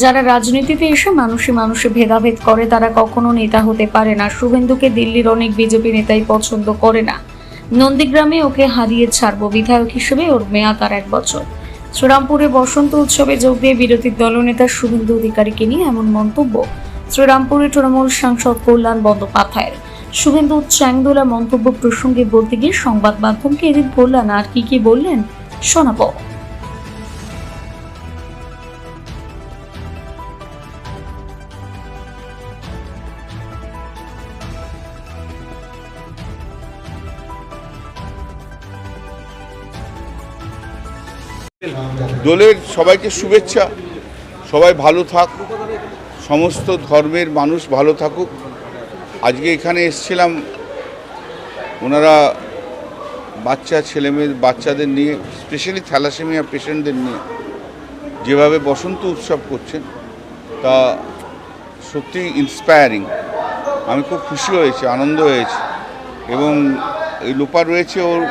যারা রাজনীতিতে এসে মানুষে মানুষে ভেদাভেদ করে, তারা কখনো নেতা হতে পারে না। শুভেন্দুকে দিল্লির অনেক বিজেপি নেতাই পছন্দ করে না। নন্দীগ্রামে ওকে হারিয়ে ছাড়বো বিধায়ক হিসেবে ওর মেয়াদ আর এক বছর। শ্রীরামপুরে বসন্ত উৎসবে যোগ দিয়ে বিরোধী দলনেতা শুভেন্দু অধিকারীকে নিয়ে এমন মন্তব্য শ্রীরামপুরে তৃণমূল সাংসদ কল্যাণ বন্দ্যোপাধ্যায়ের। শুভেন্দু চ্যাংদোলা মন্তব্য প্রসঙ্গে বলতে গিয়ে সংবাদ মাধ্যমকে এদিন কল্যাণ আর কি কি বললেন শোনাবো। দোলের সবাইকে শুভেচ্ছা। সবাই ভালো থাক। সমস্ত ধর্মের মানুষ ভালো থাকুক। আজকে এখানে এসছিলাম। ওনারা বাচ্চা ছেলেমেয়ে বাচ্চাদের নিয়ে স্পেশালি থ্যালাসেমিয়া পেশেন্টদের নিয়ে যেভাবে বসন্ত উৎসব করছেন, তা সত্যি ইন্সপায়ারিং আমি খুব খুশি হয়েছি, আনন্দ হয়েছে। এবং এই লোপা রয়েছে ওর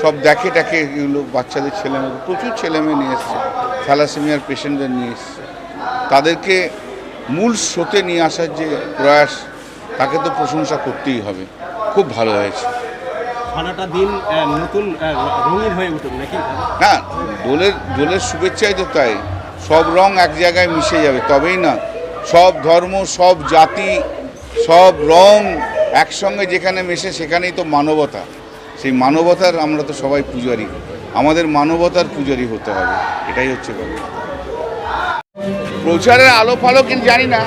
সব দেখে টাকে এগুলো বাচ্চাদের ছেলেমেয়ে প্রচুর ছেলেমেয়ে নিয়ে এসছে থ্যালাসেমিয়ার পেশেন্টদের নিয়ে এসছে। তাদেরকে মূল স্রোতে নিয়ে আসার যে প্রয়াস তাকে তো প্রশংসা করতেই হবে। খুব ভালো হয়েছে। সারাটা দিন নতুন রঙিন হয়ে নাকি? না দোলের দোলের শুভেচ্ছাই তো তাই। সব রং এক জায়গায় মিশে যাবে তবেই না। সব ধর্ম সব জাতি সব রং একসঙ্গে যেখানে মেশে সেখানেই তো মানবতা। সেই মানবতার আমরা তো সবাই পূজারি। আমাদের মানবতার পূজারি হতে হবে, এটাই হচ্ছে কথা প্রচারের আলো ফালো কিন্তু জানি না।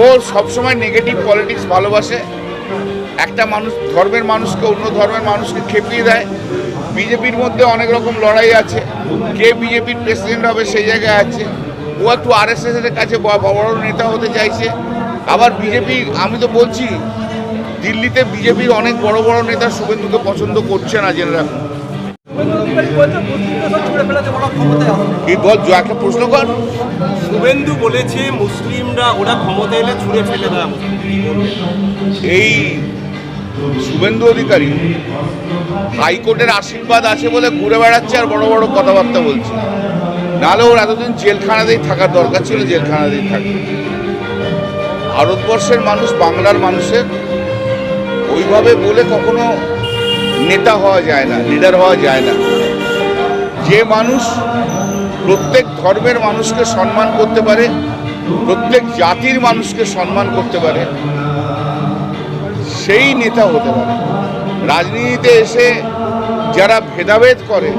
ও সবসময় নেগেটিভ পলিটিক্স ভালোবাসে। একটা মানুষ ধর্মের মানুষকে, অন্য ধর্মের মানুষকে খেপিয়ে দেয়। বিজেপির মধ্যে অনেক রকম লড়াই আছে। কে বিজেপির প্রেসিডেন্ট হবে সেই জায়গায় আছে। ও একটু আর এস এর কাছে বড় নেতা হতে চাইছে। আবার বিজেপি, আমি তো বলছি দিল্লিতে বিজেপির অনেক বড় বড় নেতা শুভেন্দুকে পছন্দ করছে না জেনে রাখুন একটা প্রশ্ন কর। শুভেন্দু বলেছে মুসলিমরা ওরা ক্ষমতা এলে ছুঁড়ে ফেলে দেওয়া? এই শুভেন্দু অধিকারী হাইকোর্টের আশীর্বাদ আছে বলে ঘুরে বেড়াচ্ছে আর বড় বড় কথাবার্তা বলছে। নাহলে ওর এতদিন জেলখানাতেই থাকার দরকার ছিল জেলখানাতেই থাকে ভারতবর্ষের মানুষ বাংলার মানুষের ওইভাবে বলে কখনো নেতা হওয়া যায় না লিডার হওয়া যায় না। যে মানুষ প্রত্যেক ধর্মের মানুষকে সম্মান করতে পারে, প্রত্যেক জাতির মানুষকে সম্মান করতে পারে, সেই নেতা হতে পারে। রাজনীতিতে এসে যারা ভেদাভেদ করে,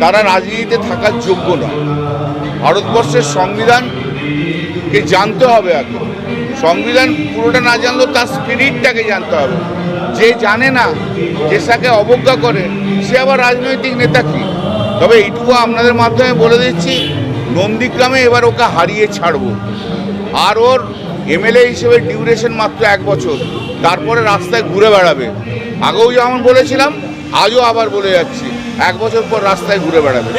তারা রাজনীতিতে থাকার যোগ্য নয়। ভারতবর্ষের সংবিধানকে জানতে হবে আগে। সংবিধান পুরোটা না জানলেও তার স্পিরিটটাকে জানতে হবে। যে জানে না, যে তাকে অবজ্ঞা করে, সে আবার রাজনৈতিক নেতা কি? তবে এইটুকু আপনাদের মাধ্যমে বলে দিচ্ছি, নন্দীগ্রামে এবার ওকে হারিয়ে ছাড়বো। আর ওর এমএলএ হিসেবে ডিউরেশন মাত্র এক বছর। তারপরে রাস্তায় ঘুরে বেড়াবে। আগেও যেমন বলেছিলাম, আজও আবার বলে যাচ্ছি, এক বছর পর রাস্তায় ঘুরে বেড়াবে।